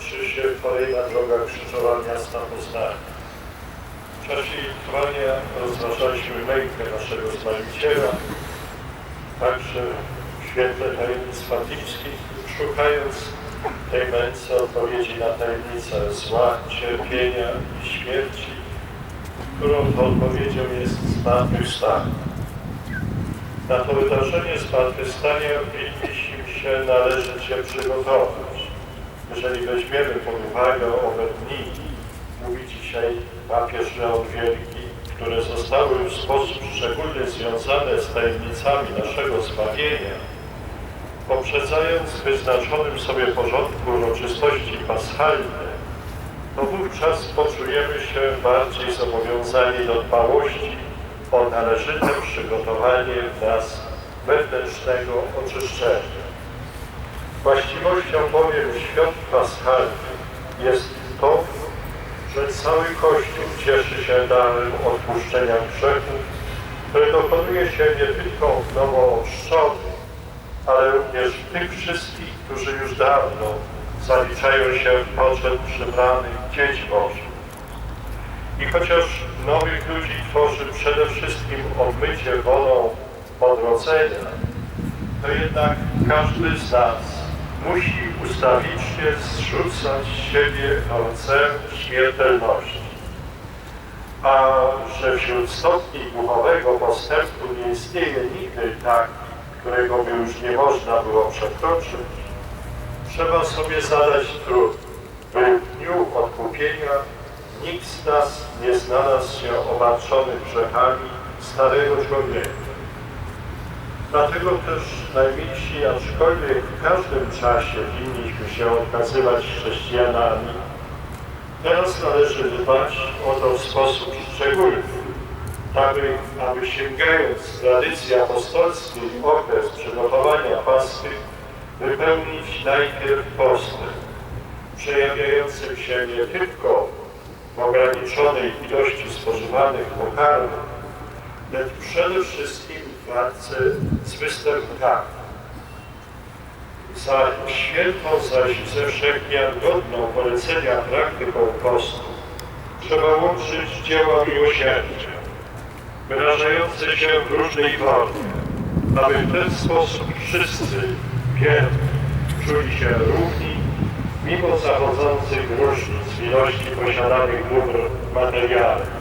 kończy się kolejna droga krzyżowa miasta Poznania. W czasie trwania rozważaliśmy mękę naszego Zbawiciela, także w świetle tajemnic fatimskich, szukając tej męce odpowiedzi na tajemnicę zła, cierpienia i śmierci, którą to odpowiedzią jest zmartwychwstanie. Na to wydarzenie zmartwychwstania winniśmy się należeć się przygotować. Jeżeli weźmiemy pod uwagę owe dni, mówi dzisiaj papież Leon Wielki, które zostały w sposób szczególny związane z tajemnicami naszego zbawienia, poprzedzając wyznaczonym sobie porządku uroczystości paschalne, to wówczas poczujemy się bardziej zobowiązani do dbałości o należyte przygotowanie w nas wewnętrznego oczyszczenia. Właściwością bowiem świąt paschalnych jest to, że cały Kościół cieszy się darem odpuszczenia grzechów, które dokonuje się nie tylko nowo ale również tych wszystkich, którzy już dawno zaliczają się w poczet przybranych dzieci Bożych. I chociaż nowych ludzi tworzy przede wszystkim obmycie wodą odrodzenia, to jednak każdy z nas musi ustawicznie zrzucać z siebie rdzę śmiertelności. A że wśród stopni duchowego postępu nie istnieje nigdy tak, którego by już nie można było przekroczyć, trzeba sobie zadać trud, by w dniu odkupienia nikt z nas nie znalazł się obarczony grzechami starego człowieka. Dlatego też najmilsi, aczkolwiek w każdym czasie winniśmy się okazywać chrześcijanami, teraz należy dbać o to w sposób szczególny, aby, aby sięgając tradycji apostolskiej okres przygotowania pasty, wypełnić najpierw postem, przejawiającym się nie tylko w ograniczonej ilości spożywanych pokarmów, lecz przede wszystkim walce z występkami. Za świętą zaś ze wszechmiar godną polecenia praktyką postu trzeba łączyć dzieła miłosierdzia, wyrażające się w różnej formie, aby w ten sposób wszyscy wierni czuli się równi, mimo zachodzących różnic ilości posiadanych dóbr materialnych.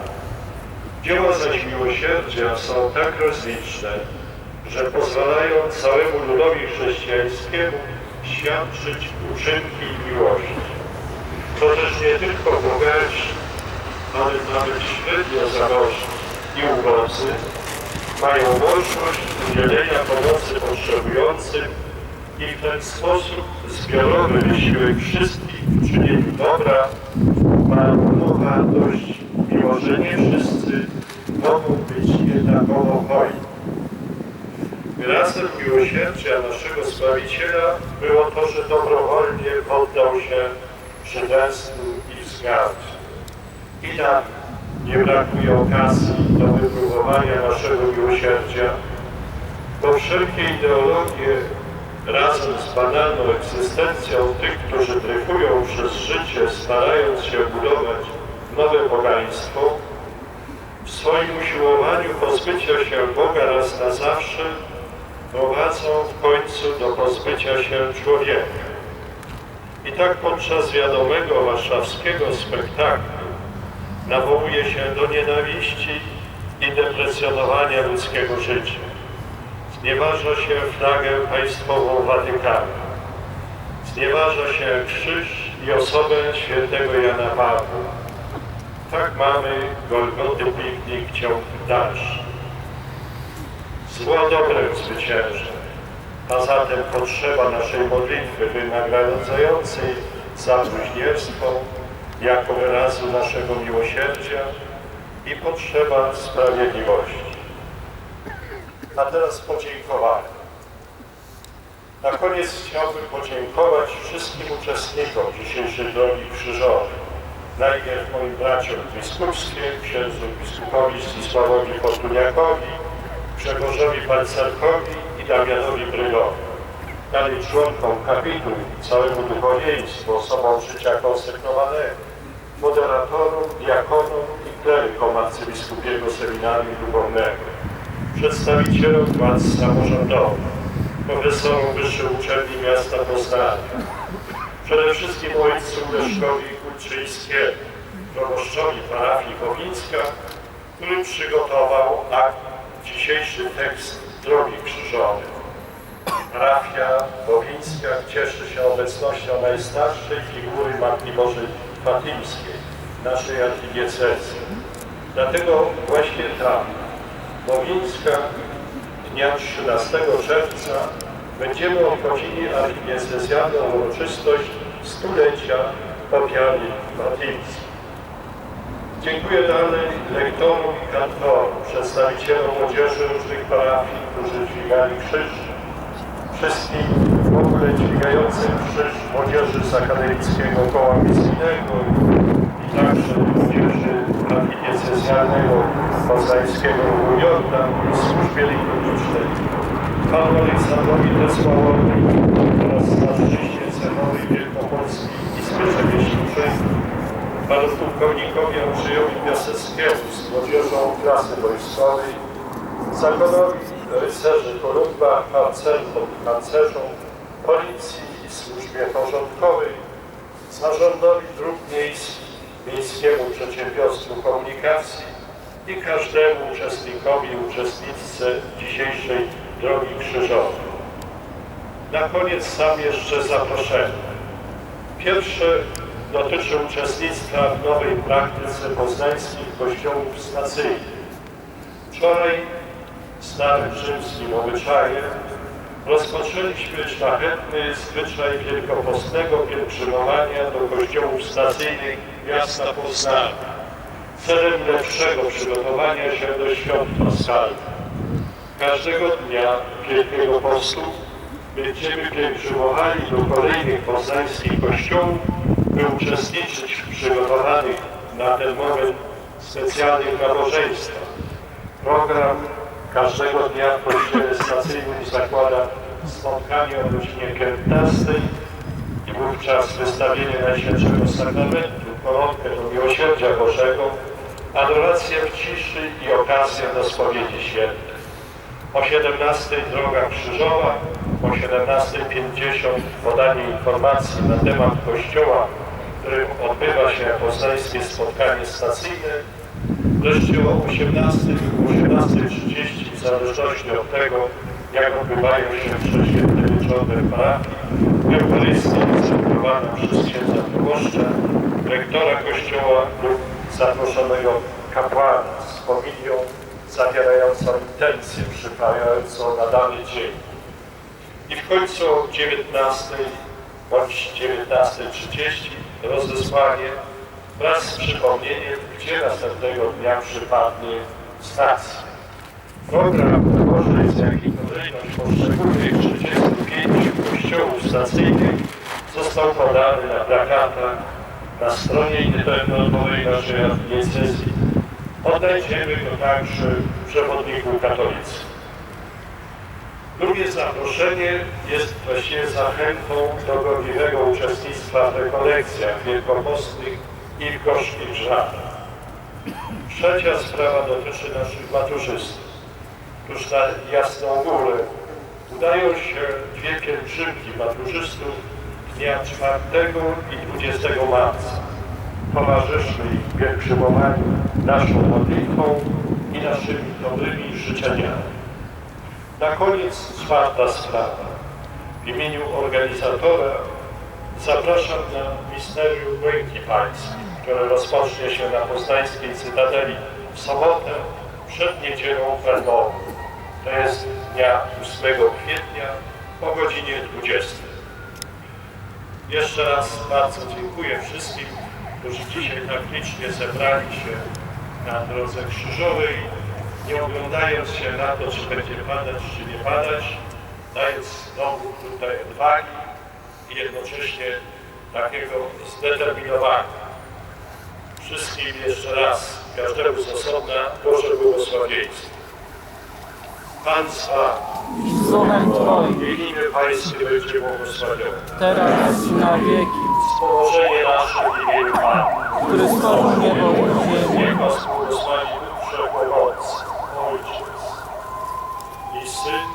Dzieła zaś miłosierdzia są tak rozliczne, że pozwalają całemu ludowi chrześcijańskiemu świadczyć uczynki miłości. To też nie tylko bogaci, ale nawet średnio zamożni i ubodzy mają możliwość udzielenia pomocy potrzebującym i w ten sposób zbiorowy wysiłek wszystkich w czynieniu dobra ma tą wartość, mimo że nie wszyscy mogą być jednakowo hojni. Wyrazem miłosierdzia naszego Zbawiciela było to, że dobrowolnie poddał się przydęstwu i wzgardzie. I tak nie brakuje okazji do wypróbowania naszego miłosierdzia, bo wszelkie ideologie razem z banalną egzystencją tych, którzy dryfują przez życie, starając się budować nowe pogaństwo, w swoim usiłowaniu pozbycia się Boga raz na zawsze prowadzą w końcu do pozbycia się człowieka. I tak podczas wiadomego warszawskiego spektaklu nawołuje się do nienawiści i deprecjonowania ludzkiego życia. Znieważa się flagę państwową Watykanu. Znieważa się krzyż i osobę świętego Jana Pawła. Tak mamy Golgoty piknik ciąg dalszy. Zło dobrem zwycięża, a zatem potrzeba naszej modlitwy wynagradzającej za bluźnierstwo jako wyrazu naszego miłosierdzia i potrzeba sprawiedliwości. A teraz podziękowanie. Na koniec chciałbym podziękować wszystkim uczestnikom dzisiejszej drogi krzyżowej. Najpierw moim braciom w biskupstwie, księdzu biskupowi Zdzisławowi Fortuniakowi, Grzegorzowi Balcerkowi i Damianowi Brylowi. dalej członkom kapituł i całemu duchowieństwu, osobom życia konsekrowanego, moderatorom, diakonom i klerykom arcybiskupiego seminarium duchownego, przedstawicielom władz samorządowych, profesorom Wyższej Uczelni Miasta Poznania, przede wszystkim ojcu Leszkowi Kulczyńskiemu, proboszczowi parafii Powińska, który przygotował akt, dzisiejszy tekst Drogi Krzyżowej. Parafia Bowińska cieszy się obecnością najstarszej figury Matki Bożej Fatimskiej, naszej archidiecezy. Dlatego właśnie tam, Bowińska, dnia 13 czerwca będziemy obchodzili archidiecezjalną uroczystość stulecia ofiary fatimskiej. Dziękuję dalej lektorom i kantorom, przedstawicielom młodzieży różnych parafii, którzy dźwigali krzyż, wszystkim w ogóle dźwigającym krzyż młodzieży z akademickiego koła misyjnego i także młodzieży archidiecezjalnego poznańskiego Jordan i służbie liturgicznej, panu Aleksandrowi Tesławowi oraz starzyście cechowej Wielkopolskiej Izby Rzemieślniczej, panu pułkownikowi Andrzejowi Piaseckiemu z młodzieżą klasy wojskowej, zakonowi rycerzy Kolumba, harcerzom, harcerzom, policji i służbie porządkowej, zarządowi dróg miejskich, Miejskiemu Przedsiębiorstwu Komunikacji i każdemu uczestnikowi i uczestniczce dzisiejszej Drogi Krzyżowej. Na koniec sam jeszcze zaproszenie. Pierwsze dotyczy uczestnictwa w nowej praktyce poznańskich kościołów stacyjnych. Wczoraj starym rzymskim obyczajem rozpoczęliśmy szlachetny zwyczaj wielkopostnego pielgrzymowania do kościołów stacyjnych miasta Poznania celem lepszego przygotowania się do świąt paschalnych. Każdego dnia Wielkiego Postu będziemy pielgrzymowali do kolejnych poznańskich kościołów, by uczestniczyć w przygotowanych na ten moment specjalnych nabożeństwach. Program każdego dnia w kościele stacyjnym zakłada spotkanie o godzinie 15 i wówczas wystawienie Najświętszego Sakramentu, kolonkę do Miłosierdzia Bożego, adorację w ciszy i okazję do spowiedzi świętych. O 17 droga krzyżowa, o 17.50 podanie informacji na temat kościoła, w którym odbywa się poznańskie spotkanie stacyjne, wreszcie o 18 lub 18.30 w zależności od tego, jak odbywają się prześwięte wieczorne parafii, Eucharystia celebrowana przez księdza proboszcza, rektora kościoła lub zaproszonego kapłana z homilią zawierającą intencję przyprawiającą na dany dzień. I w końcu o 19 bądź 19.30 rozesłanie wraz z przypomnieniem, gdzie następnego dnia przypadnie stacja. Program Bożec, jak i kolejność poszczególnych 35 kościołów stacyjnych został podany na plakatach na stronie internetowej naszej diecezji. Odnajdziemy go także w przewodniku katolickim. Drugie zaproszenie jest właściwie zachętą do gorliwego uczestnictwa w rekolekcjach wielkopostnych i w gorzkich żarach. Trzecia sprawa dotyczy naszych maturzystów. Tuż na Jasną Górę udają się dwie pielgrzymki maturzystów dnia 4 i 20 marca. Towarzyszmy ich pielgrzymowaniu naszą modlitwą i naszymi dobrymi życzeniami. Na koniec czwarta sprawa. W imieniu organizatora zapraszam na Misterium Ręki Pańskiej, które rozpocznie się na poznańskiej Cytadeli w sobotę przed niedzielą Wernową. To jest dnia 8 kwietnia o godzinie 20. Jeszcze raz bardzo dziękuję wszystkim, którzy dzisiaj tak licznie zebrali się na drodze krzyżowej, nie oglądając się na to, czy będzie padać, czy nie padać, dając znowu tutaj odwagi i jednocześnie takiego zdeterminowania. Wszystkim jeszcze raz, każdemu z osobna, Boże błogosławieństwo. Pan z Wami. i z duchem Twoim, Niech imię Pańskie będzie błogosławione. teraz i na wieki, Wspomożenie nasze w imieniu Pana. który stworzył niebo i ziemię. Niech was błogosławi Wszechmogący, i Syn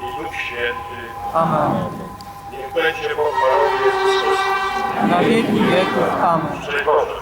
i Duch Święty. Amen. Niech będzie pochwalony Jezus Chrystus. Na wieki wieków. Amen. Boże.